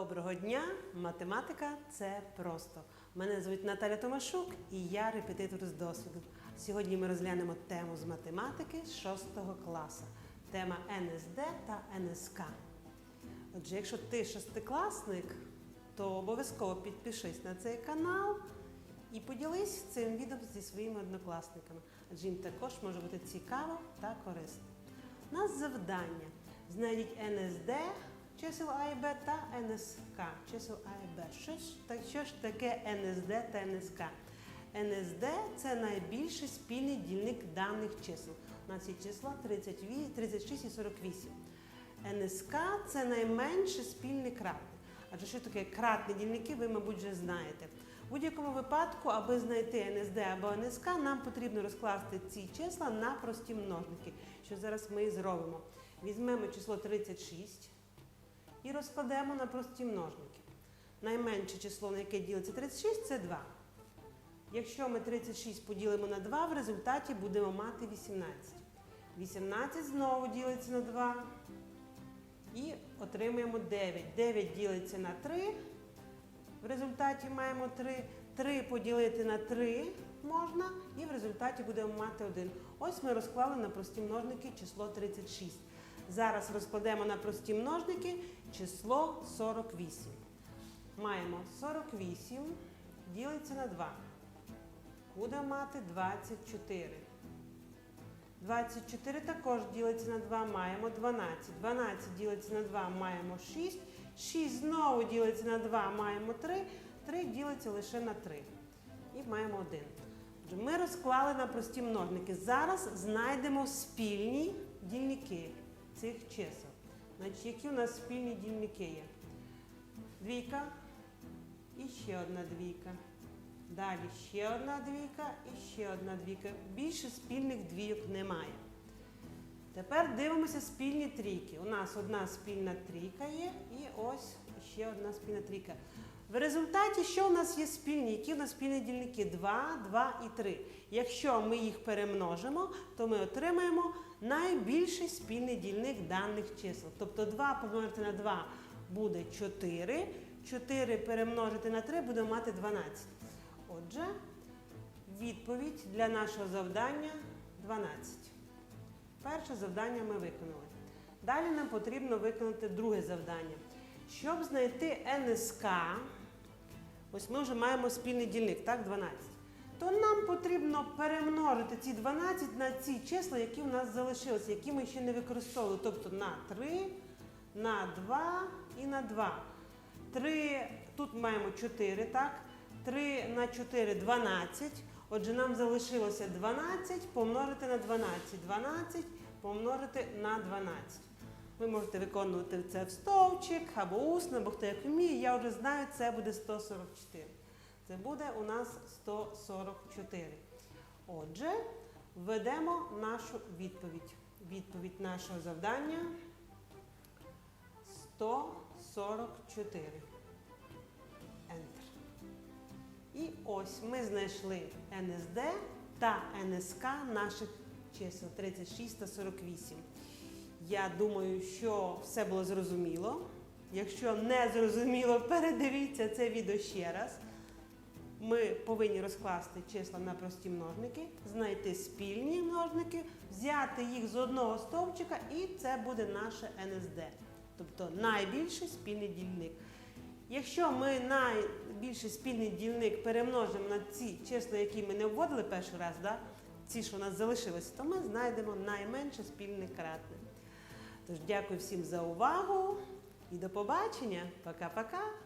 Доброго дня! Математика це просто. Мене звуть Наталя Томашук і я репетитор з досвіду. Сьогодні ми розглянемо тему з математики 6 класу. Тема НСД та НСК. Отже, якщо ти шестикласник, то обов'язково підпишись на цей канал і поділись цим відео зі своїми однокласниками, адже їм також може бути цікаво та корисно. У нас завдання. Знайдіть НСД чисел А і Б та НСК чисел А. Що ж, так, що ж таке НСД та НСК? НСД це найбільший спільний дільник даних чисел. У нас є числа 38, 36 і 48. НСК це найменше спільний кратний. Адже що таке кратні дільники, ви, мабуть, вже знаєте. В будь-якому випадку, аби знайти НСД або НСК, нам потрібно розкласти ці числа на прості множники, що зараз ми і зробимо. Візьмемо число 36 і розкладемо на прості множники. Найменше число, на яке ділиться 36, це 2. Якщо ми 36 поділимо на 2, в результаті будемо мати 18. 18 знову ділиться на 2 і отримуємо 9. 9 ділиться на 3. В результаті маємо 3. 3 поділити на 3 можна, і в результаті будемо мати 1. Ось ми розклали на прості множники число 36. Зараз розкладемо на прості множники число 48. Маємо 48 ділиться на 2. Будемо мати 24. 24 також ділиться на 2, маємо 12. 12 ділиться на 2, маємо 6. 6 знову ділиться на 2, маємо 3. 3 ділиться лише на 3. І маємо 1. Ми розклали на прості множники. Зараз знайдемо спільні дільники цих чисел. Значить, які у нас спільні дільники є? Двійка і ще одна двійка. Далі ще одна двійка і ще одна двійка. Більше спільних двійок немає. Тепер дивимося спільні трійки. У нас одна спільна трійка є і ось ще одна спільна трійка. В результаті, що у нас є спільні? Які у нас спільні дільники? 2, 2 і 3. Якщо ми їх перемножимо, то ми отримаємо найбільший спільний дільник даних чисел. Тобто 2 помножити на 2 буде 4. 4 перемножити на 3 будемо мати 12. Отже, відповідь для нашого завдання 12. Перше завдання ми виконали. Далі нам потрібно виконати друге завдання. Щоб знайти НСК, ось ми вже маємо спільний дільник, так, 12. То нам потрібно перемножити ці 12 на ці числа, які в нас залишилися, які ми ще не використовували. Тобто на 3, на 2 і на 2. 3, тут маємо 4, так? 3 на 4 12. Отже, нам залишилося 12 помножити на 12. 12 помножити на 12. Ви можете виконувати це в стовпчик або усно, або хто як вміє. Я вже знаю, це буде 144. Це буде у нас 144. Отже, введемо нашу відповідь. Відповідь нашого завдання 144. Enter. І ось ми знайшли НСД та НСК наших чисел 36 та 48. Я думаю, що все було зрозуміло. Якщо не зрозуміло, передивіться це відео ще раз. Ми повинні розкласти числа на прості множники, знайти спільні множники, взяти їх з одного стовпчика, і це буде наше НСД, тобто найбільший спільний дільник. Якщо ми найбільший спільний дільник перемножимо на ці числа, які ми не вводили перший раз, да? ці, що у нас залишилися, то ми знайдемо найменше спільне кратне. Тож дякую всім за увагу і до побачення. Пока-пока.